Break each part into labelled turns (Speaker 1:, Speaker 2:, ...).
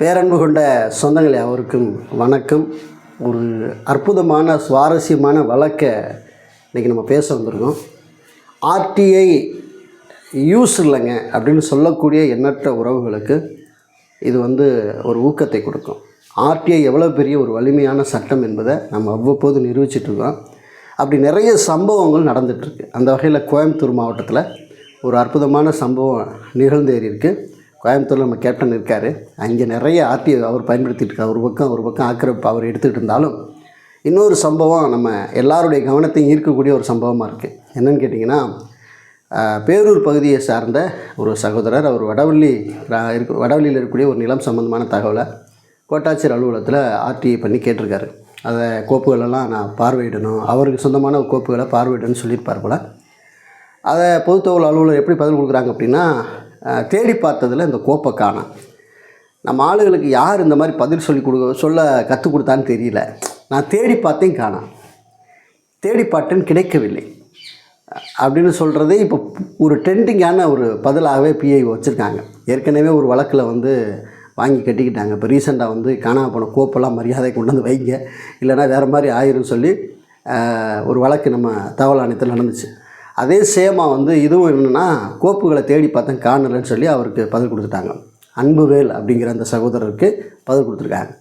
Speaker 1: பேரன்பு கொண்ட சொந்தங்கள் யாவருக்கும் வணக்கம். ஒரு அற்புதமான சுவாரஸ்யமான வழக்கை இன்றைக்கி நம்ம பேச வந்திருக்கோம். ஆர்டிஐ யூஸ் இல்லைங்க அப்படின்னு சொல்லக்கூடிய எண்ணற்ற உறவுகளுக்கு இது வந்து ஒரு ஊக்கத்தை கொடுக்கும். ஆர்டிஐ எவ்வளோ பெரிய ஒரு வலிமையான சட்டம் என்பதை நம்ம அவ்வப்போது நிரூபிச்சிட்ருக்கோம் அப்படி நிறைய சம்பவங்கள் நடந்துகிட்ருக்கு அந்த வகையில் கோயம்புத்தூர் மாவட்டத்தில் ஒரு அற்புதமான சம்பவம் நிகழ்ந்தேறி இருக்குது கோயம்புத்தூரில் நம்ம கேப்டன் இருக்கார். அங்கே நிறைய ஆர்டிஐ அவர் பயன்படுத்திகிட்டு இருக்கார். ஒரு பக்கம் ஒரு பக்கம் ஆக்கிரமிப்பு அவர் எடுத்துகிட்டு இருந்தாலும் இன்னொரு சம்பவம் நம்ம எல்லாருடைய கவனத்தையும் ஈர்க்கக்கூடிய ஒரு சம்பவமாக இருக்குது என்னென்னு கேட்டிங்கன்னா பேரூர் பகுதியை சார்ந்த ஒரு சகோதரர் அவர் வடவள்ளி இருக்க வடவள்ளியில் இருக்கக்கூடிய ஒரு நிலம் சம்மந்தமான தகவலை கோட்டாட்சியர் அலுவலகத்தில் ஆர்டிஐ பண்ணி கேட்டிருக்காரு. அதை கோப்புகளெல்லாம் நான் பார்வையிடணும். அவருக்கு சொந்தமான கோப்புகளை பார்வையிடணும்னு சொல்லியிருப்பார் போல். அதை பொதுத்தகவல் அலுவலர் எப்படி பதில் கொடுக்குறாங்க அப்படின்னா தேடி பார்த்ததில் இந்த கோப்பை காணோம் நம்ம ஆளுகளுக்கு யார் இந்த மாதிரி பதில் சொல்லி கொடுக்க சொல்ல கற்றுக் கொடுத்தான்னு தெரியல. நான் தேடி பார்த்தேன் காணோம் தேடி பார்த்தேன் கிடைக்கவில்லை. அப்படின்னு சொல்கிறதே இப்போ ஒரு ட்ரெண்டிங்கான ஒரு பதிலாகவே பிஐ வச்சுருக்காங்க. ஏற்கனவே ஒரு வழக்கில் வந்து வாங்கி கட்டிக்கிட்டாங்க. இப்போ ரீசெண்டாக வந்து காணாமல் போன கோப்பெல்லாம் மரியாதை கொண்டு வந்து வைங்க. இல்லைன்னா வேறு மாதிரி ஆயிரும்னு சொல்லி ஒரு வழக்கு நம்ம தகவல் ஆணையத்தில் நடந்துச்சு. அதே சேமாக வந்து இதுவும் என்னென்னா கோப்புகளை தேடி பார்த்தேன் காணலைன்னு சொல்லி அவருக்கு பதில் கொடுத்துட்டாங்க. அன்புவேல் அப்படிங்கிற அந்த சகோதரருக்கு பதில் கொடுத்துருக்காங்க.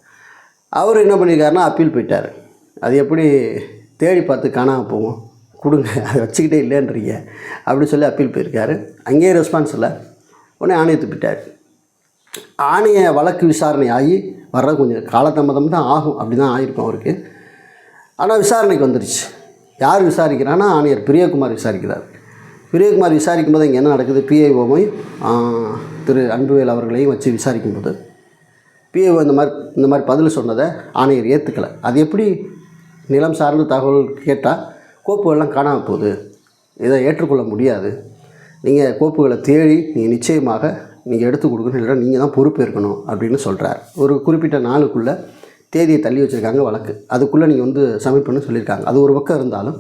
Speaker 1: அவர் என்ன பண்ணியிருக்காருன்னா அப்பீல் போயிட்டார். அது எப்படி தேடி பார்த்து காணாமல் போகும். கொடுங்க அதை வச்சுக்கிட்டே இல்லைன்றீங்க அப்படின்னு சொல்லி அப்பீல் போயிருக்காரு. அங்கேயும் ரெஸ்பான்ஸ் இல்லை. உடனே ஆணையத்துக்கு போயிட்டார். ஆணைய வழக்கு விசாரணை ஆகி வர்றது கொஞ்சம் காலதாமதம் தான் ஆகும். அப்படி தான் ஆகிருக்கும் அவருக்கு. ஆனால் விசாரணைக்கு வந்துருச்சு. யார் விசாரிக்கிறான்னா ஆணையர் பிரியகுமார் விசாரிக்கிறார். பிரியகுமார் விசாரிக்கும் போது இங்கே என்ன நடக்குது? பிஐஓமையும் திரு அன்புவேல் அவர்களையும் வச்சு விசாரிக்கும்போது. பிஏஓ இந்த மாதிரி இந்த மாதிரி பதில் சொன்னதை ஆணையர் ஏற்றுக்கலை அது எப்படி நிலம் சார்ந்த தகவல் கேட்டால் கோப்புகள்லாம் காணாமல் போகுது. இதை ஏற்றுக்கொள்ள முடியாது. நீங்கள் கோப்புகளை தேடி நீங்கள் நிச்சயமாக நீங்கள் எடுத்து கொடுக்கணும் இல்லைன்னா நீங்கள் தான் பொறுப்பேற்கணும் அப்படின்னு சொல்கிறார் ஒரு குறிப்பிட்ட நாளுக்குள்ளே தேதியை தள்ளி வச்சுருக்காங்க வழக்கு. அதுக்குள்ளே நீங்கள் வந்து சப்மிட் பண்ண சொல்லியிருக்காங்க. அது ஒரு பக்கம் இருந்தாலும்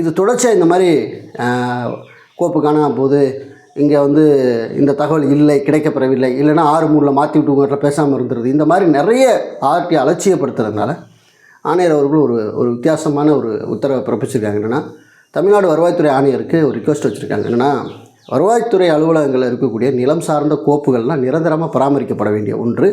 Speaker 1: இது தொடர்ச்சியாக இந்த மாதிரி கோப்பு காணாமல் போது இங்கே வந்து இந்த தகவல் இல்லை கிடைக்கப்பெறவில்லை. இல்லைன்னா ஆறு மூணில் மாற்றி விட்டுவங்கிட்ட பேசாமல் இருந்துருது. இந்த மாதிரி நிறைய ஆர்டி அலட்சியப்படுத்துறதுனால ஆணையர் அவர்கள் ஒரு ஒரு வித்தியாசமான ஒரு உத்தரவை பிறப்பிச்சிருக்காங்க. என்னென்னா தமிழ்நாடு வருவாய்த்துறை ஆணையருக்கு ஒரு ரிக்வஸ்ட் வச்சுருக்காங்க. என்னென்னா வருவாய்த்துறை அலுவலகங்களில் இருக்கக்கூடிய நிலம் சார்ந்த கோப்புகள்லாம் நிரந்தரமாக பராமரிக்கப்பட வேண்டிய ஒன்று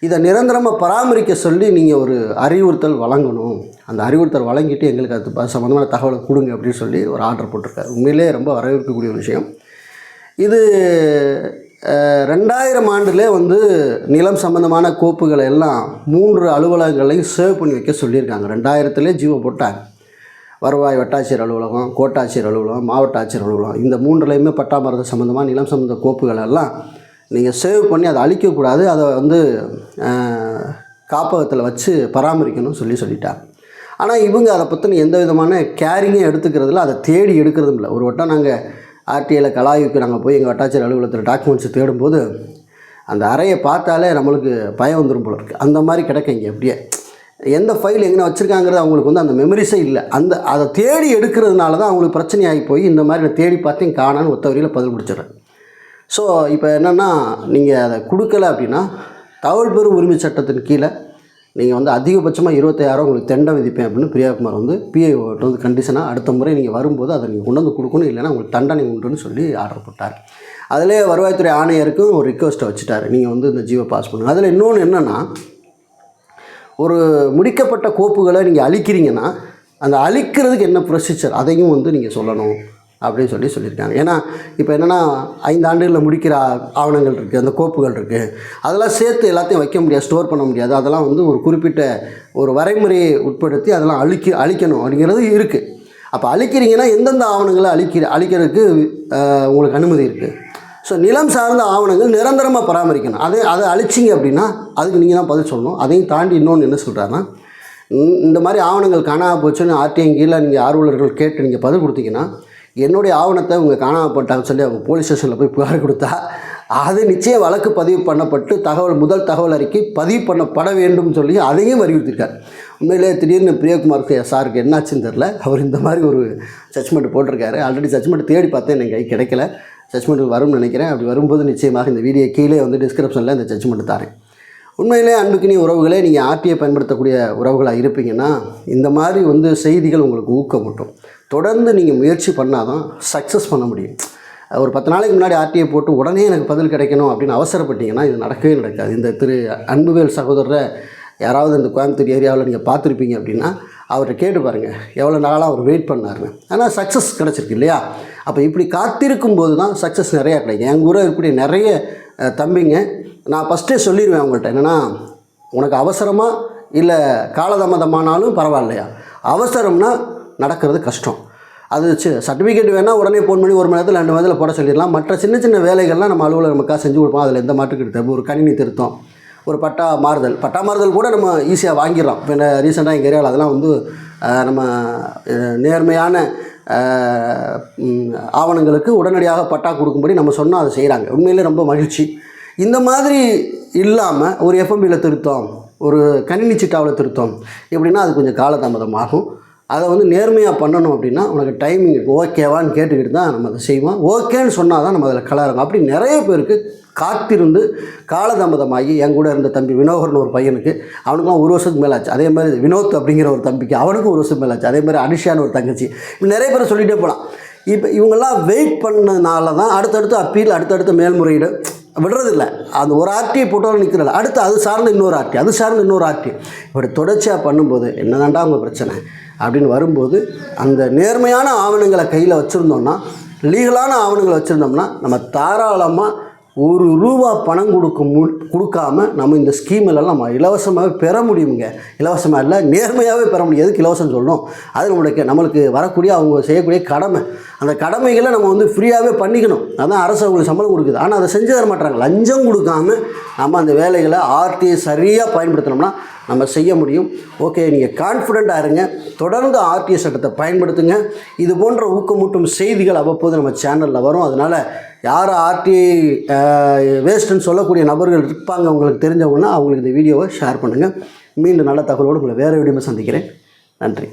Speaker 1: இதை நிரந்தரமாக பராமரிக்க சொல்லி நீங்கள் ஒரு அறிவுறுத்தல் வழங்கணும். அந்த அறிவுறுத்தல் வழங்கிட்டு எங்களுக்கு அது ப- சம்மந்தமான தகவலை கொடுங்க அப்படின்னு சொல்லி ஒரு ஆர்டர் போட்டிருக்காரு. உண்மையிலே ரொம்ப வரவேற்கக்கூடிய ஒரு விஷயம். இது ரெண்டாயிரம் ஆண்டுலே வந்து நிலம் சம்பந்தமான கோப்புகளை எல்லாம் மூன்று அலுவலகங்களையும் சேவ் பண்ணி வைக்க சொல்லியிருக்காங்க. ரெண்டாயிரத்துலேயே ஜீவோ போட்டாங்க. வருவாய் வட்டாட்சியர் அலுவலகம் கோட்டாட்சியர் அலுவலகம் மாவட்ட ஆட்சியர் அலுவலகம் இந்த மூன்றுலையுமே பட்டாமரத்து சம்மந்தமாக நிலம் சம்மந்த கோப்புகள் எல்லாம் நீங்கள் சேவ் பண்ணி அதை அழிக்கக்கூடாது அதை வந்து காப்பகத்தில் வச்சு பராமரிக்கணும்னு சொல்லி சொல்லிட்டாங்க. ஆனால் இவங்க அதை பற்றின எந்த விதமான கேரிங்கும் எடுத்துக்கிறதில்ல அதை தேடி எடுக்கிறதும் இல்லை. ஒரு வட்டம் நாங்கள் ஆர்டிஐயில் கலாய்க்கு நாங்கள் போய் எங்கள் வட்டாட்சியர் அலுவலகத்தில் டாக்குமெண்ட்ஸ் தேடும்போது அந்த அறையை பார்த்தாலே நம்மளுக்கு பயம் வந்துடும் போல இருக்குது அந்த மாதிரி கிடைக்கும் இங்கே அப்படியே எந்த ஃபைல் எங்கே வச்சுருக்காங்கிறது அவங்களுக்கு வந்து அந்த மெமரிஸே இல்லை. அந்த அதை தேடி எடுக்கிறதுனால தான் அவங்களுக்கு பிரச்சனையாகி போய் இந்த மாதிரி நான் தேடி பார்த்தேன் காணான்னு ஒத்த வரியில் பதில் முடிச்சிடுறேன். ஸோ இப்போ என்னென்னா நீங்கள் அதை கொடுக்கல அப்படின்னா தகவல் பெறும் உரிமை சட்டத்தின் கீழே நீங்கள் வந்து அதிகபட்சமாக இருபத்தாயிரம் உங்களுக்கு தண்டை விதிப்பேன் அப்படின்னு பிரியாகுமார் வந்து பிஏஓட்ட வந்து கண்டிஷனாக அடுத்த முறை நீங்கள் வரும்போது அதை நீங்கள் கொண்டு வந்து கொடுக்கணும் இல்லைனா உங்களுக்கு தண்டனை உண்டுன்னு சொல்லி ஆர்டர் போட்டார். அதிலே வருவாய்த்துறை ஆணையருக்கும் ஒரு ரிக்வஸ்ட்டை வச்சுட்டார். நீங்கள் வந்து இந்த ஜீவோ பாஸ் பண்ணுங்கள் அதில் இன்னொன்று என்னென்னா ஒரு முடிக்கப்பட்ட கோப்புகளை நீங்கள் அழிக்கிறீங்கன்னா அந்த அழிக்கிறதுக்கு என்ன ப்ரொசீஜர் அதையும் வந்து நீங்கள் சொல்லணும். அப்படின்னு சொல்லி சொல்லியிருக்காங்க. ஏன்னா இப்போ என்னென்னா ஐந்து ஆண்டுகளில் முடிக்கிற ஆவணங்கள் இருக்குது அந்த கோப்புகள் இருக்குது அதெல்லாம் சேர்த்து எல்லாத்தையும் வைக்க முடியாது ஸ்டோர் பண்ண முடியாது. அதெல்லாம் வந்து ஒரு குறிப்பிட்ட ஒரு வரைமுறையை உட்படுத்தி அதெல்லாம் அழிக்க அழிக்கணும் அப்படிங்கிறது இருக்குது அப்போ அழிக்கிறீங்கன்னா எந்தெந்த ஆவணங்களை அழிக்கிற அழிக்கிறதுக்கு உங்களுக்கு அனுமதி இருக்குது ஸோ நிலம் சார்ந்த ஆவணங்கள் நிரந்தரமாக பராமரிக்கணும். அதை அதை அழிச்சிங்க அப்படின்னா அதுக்கு நீங்கள் தான் பதில் சொல்லணும். அதையும் தாண்டி இன்னொன்று என்ன சொல்கிறாருன்னா இந்த- மாதிரி ஆவணங்கள் காணாமல் போச்சுன்னு ஆர்டிஐ கீழே நீங்கள் ஆர்வலர்கள் கேட்டு நீங்கள் பதில் கொடுத்தீங்கன்னா என்னுடைய ஆவணத்தை இவங்க காணாமல் போட்டாங்கன்னு சொல்லி அவங்க போலீஸ் ஸ்டேஷனில் போய் புகார் கொடுத்தா அது நிச்சயம் வழக்கு பதிவு பண்ணப்பட்டு தகவல் முதல் தகவல் அறிக்கை பதிவு பண்ணப்பட வேண்டும் சொல்லி அதையும் வலியுறுத்திருக்கார் உண்மையிலே திடீர்னு பிரியகுமார் சாருக்கு என்னாச்சுன்னு தெரில அவர் இந்த மாதிரி ஒரு ஜட்மெண்ட் போட்டிருக்காரு. ஆல்ரெடி ஜட்மெண்ட் தேடி பார்த்தேன் எனக்கு கை கிடைக்கல. ஜட்மெண்ட் வரும்னு நினைக்கிறேன். அப்படி வரும்போது நிச்சயமாக இந்த வீடியோ கீழே வந்து டிஸ்கிரிப்ஷனில் இந்த ஜட்மெண்ட் தரேன். உண்மையிலே அன்புக்கினிய உறவுகளே நீங்கள் ஆர்டிஐ பயன்படுத்தக்கூடிய உறவுகளாக இருப்பீங்கன்னா இந்த மாதிரி வந்து செய்திகள் உங்களுக்கு ஊக்கமூட்டும். தொடர்ந்து நீங்கள் முயற்சி பண்ணால் தான் சக்ஸஸ் பண்ண முடியும். ஒரு பத்து நாளைக்கு முன்னாடி ஆர்டிஐ போட்டு உடனே எனக்கு பதில் கிடைக்கணும் அப்படின்னு அவசரப்பட்டீங்கன்னா இது நடக்கவே நடக்காது. இந்த திரு அன்புவேல் சகோதரரை யாராவது இந்த கோயம்புத்தூர் ஏரியாவில் நீங்கள் பார்த்துருப்பீங்க அப்படின்னா அவர்கிட்ட கேட்டு பாருங்கள் எவ்வளோ நாளாக அவர் வெயிட் பண்ணாருன்னு. ஆனால் சக்ஸஸ் கிடச்சிருக்கு இல்லையா? அப்போ இப்படி காத்திருக்கும் போது தான் சக்ஸஸ் நிறையா கிடைக்கும். எங்கள் ஊரில் இருக்கக்கூடிய நிறைய தம்பிங்க நான் ஃபஸ்ட்டே சொல்லிடுவேன் அவங்கள்ட்ட என்னென்னா உனக்கு அவசரமாக இல்லை காலதாமதமானாலும் பரவாயில்லையா? அவசரம்னா நடக்கிறது கஷ்டம். அது சர்டிஃபிகேட் வேணால் உடனே ஃபோன் பண்ணி ஒரு மணி நேரத்தில் ரெண்டு மணி நேரத்தில் போட சொல்லிடலாம். மற்ற சின்ன சின்ன வேலைகள்லாம் நம்ம அலுவலர் நமக்காக செஞ்சு கொடுப்போம். அதில் எந்த மாற்றுக்கு ஒரு கணினி திருத்தம் ஒரு பட்டா மாறுதல். பட்டா மாறுதல் கூட நம்ம ஈஸியாக வாங்கிடலாம். இப்போ ரீசெண்டாக எங்கள் ஏரியாவில் அதெல்லாம் வந்து நம்ம நேர்மையான ஆவணங்களுக்கு உடனடியாக பட்டா கொடுக்கும்படி நம்ம சொன்னால் அதை செய்கிறாங்க உண்மையிலே ரொம்ப மகிழ்ச்சி. இந்த மாதிரி இல்லாமல் ஒரு எஃப்எம்பியில் திருத்தம் ஒரு கணினி சிட்டாவில் திருத்தம் எப்படின்னா அது கொஞ்சம் காலதாமதம் ஆகும் அதை வந்து நேர்மையாக பண்ணணும் அப்படின்னா உனக்கு டைமிங் ஓகேவான்னு கேட்டுக்கிட்டு தான் நம்ம அதை செய்வோம். ஓகேன்னு சொன்னால் தான் நம்ம அதில் கலருங்க அப்படி நிறைய பேருக்கு காத்திருந்து காலதாமதமாகி என் கூட இருந்த தம்பி வினோகர்னு ஒரு பையனுக்கு அவனுக்குலாம் ஒரு வருஷத்துக்கு மேலே ஆச்சு அதே மாதிரி வினோத் அப்படிங்கிற ஒரு தம்பிக்கு அவனுக்கும் ஒரு வருஷத்துக்கு மேலே ஆச்சு அதே மாதிரி அனுஷான்னு ஒரு தங்கச்சி. இப்படி நிறைய பேர் சொல்லிகிட்டே போகலாம் இப்போ இவங்கெல்லாம் வெயிட் பண்ணதுனால தான் அடுத்தடுத்து அப்பீல் அடுத்தடுத்து மேல்முறையீடு விடுறதில்ல. அந்த ஒரு ஆர்டியை போட்டாலும் நிற்கிறதில்ல அடுத்து அது சார்ந்து இன்னொரு ஆர்டி. அது சார்ந்து இன்னொரு ஆர்டி. இப்படி தொடர்ச்சியாக பண்ணும்போது என்னதாண்டா உங்கள் பிரச்சனை? அப்படின்னு வரும்போது அந்த நேர்மையான ஆவணங்களை கையில் வச்சுருந்தோம்னா லீகலான ஆவணங்களை வச்சுருந்தோம்னா நம்ம தாராளமாக ஒரு ரூபா பணம் கொடுக்க மு கொடுக்காம நம்ம இந்த ஸ்கீமிலலாம் நம்ம இலவசமாகவே பெற முடியுங்க இலவசமாக இல்லை நேர்மையாகவே பெற முடியும். எதுக்கு இலவசம் சொல்லணும் அது நம்மளுக்கு நம்மளுக்கு வரக்கூடிய அவங்க செய்யக்கூடிய கடமை. அந்த கடமைகளை நம்ம வந்து ஃப்ரீயாகவே பண்ணிக்கணும். அதான் அரசு அவங்களுக்கு சம்பளம் கொடுக்குது. ஆனால் அதை செஞ்சு தர மாட்டாங்க. லஞ்சம் கொடுக்காம நம்ம அந்த வேலைகளை ஆர்டிஐ சரியாக பயன்படுத்தினோம்னா நம்ம செய்ய முடியும். ஓகே நீங்கள் கான்ஃபிடெண்ட்டாக இருங்க. தொடர்ந்து ஆர்டிஐ சட்டத்தை பயன்படுத்துங்க. இது போன்ற ஊக்கமூட்டும் செய்திகள் அவ்வப்போது நம்ம சேனலில் வரும். அதனால் யார் ஆர்டிஐ வேஸ்ட்டுன்னு சொல்லக்கூடிய நபர்கள் இருப்பாங்க உங்களுக்கு தெரிஞ்சவங்கன்னா அவங்களுக்கு இந்த வீடியோவை ஷேர் பண்ணுங்கள் மீண்டும் நல்ல தகவலோடு உங்களை வேறு வீடியோவை சந்திக்கிறேன். நன்றி.